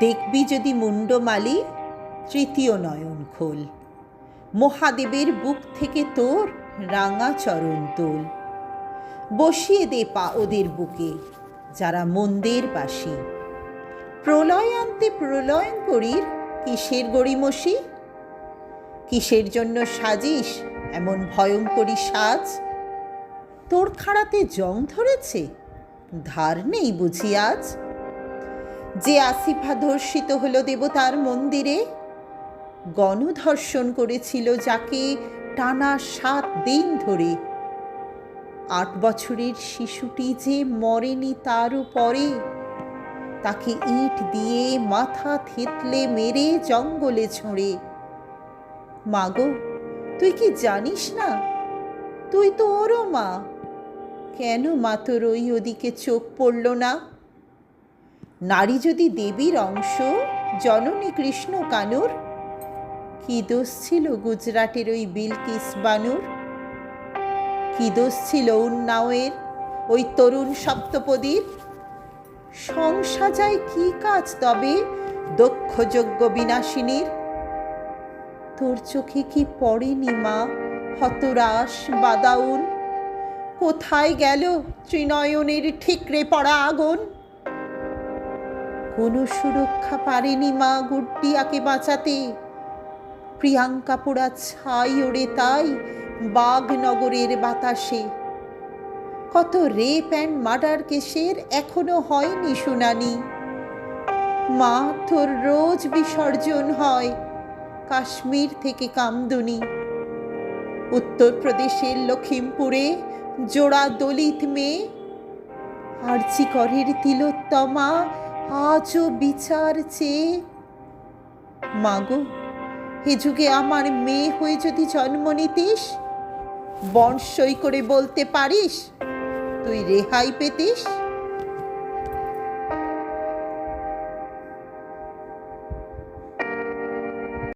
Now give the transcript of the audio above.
দেখবি যদি মুন্ডমালি তৃতীয় নয়ন খোল। মহাদেবের বুক থেকে তোর রাঙা চরণ তোল। বসিয়ে দে পা ওদের বুকে, যারা মন্দের বাসী। প্রলয় আনতে প্রলয়ন করির কিসের গড়িমসি? কিসের জন্য সাজিস এমন ভয়ঙ্করী সাজ? তোর খাড়াতে জং ধরেছে, ধার নেই বুঝি আজ? যে আসিফা ধর্ষিত হলো দেবতার মন্দিরে, গণধর্ষণ করেছিল যাকে টানা সাত দিন ধরে। আট বছরের শিশুটি যে মরেনি তার পরে তাকে ইট দিয়ে মাথা থেতলে মেরে জঙ্গলে ছোঁড়ে মাগো, তুই কি জানিস না? তুই তো ওরও মা। কেন মা তোর ওই ওদিকে চোখ পড়ল না? নারী যদি দেবীর অংশ, জননী কৃষ্ণ কানুর? কি দোষ ছিল গুজরাটের ওই বিলকিস বানুর? কি দোষ ছিল উন্নাওয়ের ওই তরুণ সপ্তপদীর? সংসাজায় কি কাজ তবে দক্ষযজ্ঞ বিনাশিনীর? তোর চোখে কি পড়েনি মা হতরাস বাদাউন? কোথায় গেল ত্রিনয়নের ঠিকরে পড়া আগুন? কোনো সুরক্ষা পারেনি মা গুড্ডিয়াকে বাঁচাতে। প্রিয়াঙ্কা পোড়া ছাই ওড়ে তাই বাগনগরের বাতাসে। কত রেপ অ্যান্ড মার্ডার কেসের এখনও হয়নি শুনানি। মা, তোর রোজ বিসর্জন হয় কাশ্মীর থেকে কামদুনি। উত্তরপ্রদেশের লখিমপুরে জোড়া দলিত মেয়ে। আর্চিকরের তিলোত্তমা আজও বিচার চেয়ে। মাগো, এ যুগে আমার মেয়ে হয়ে যদি জন্ম নিতিস বর্ষই করে বলতে পারিস, তুই রেহাই পেতিস?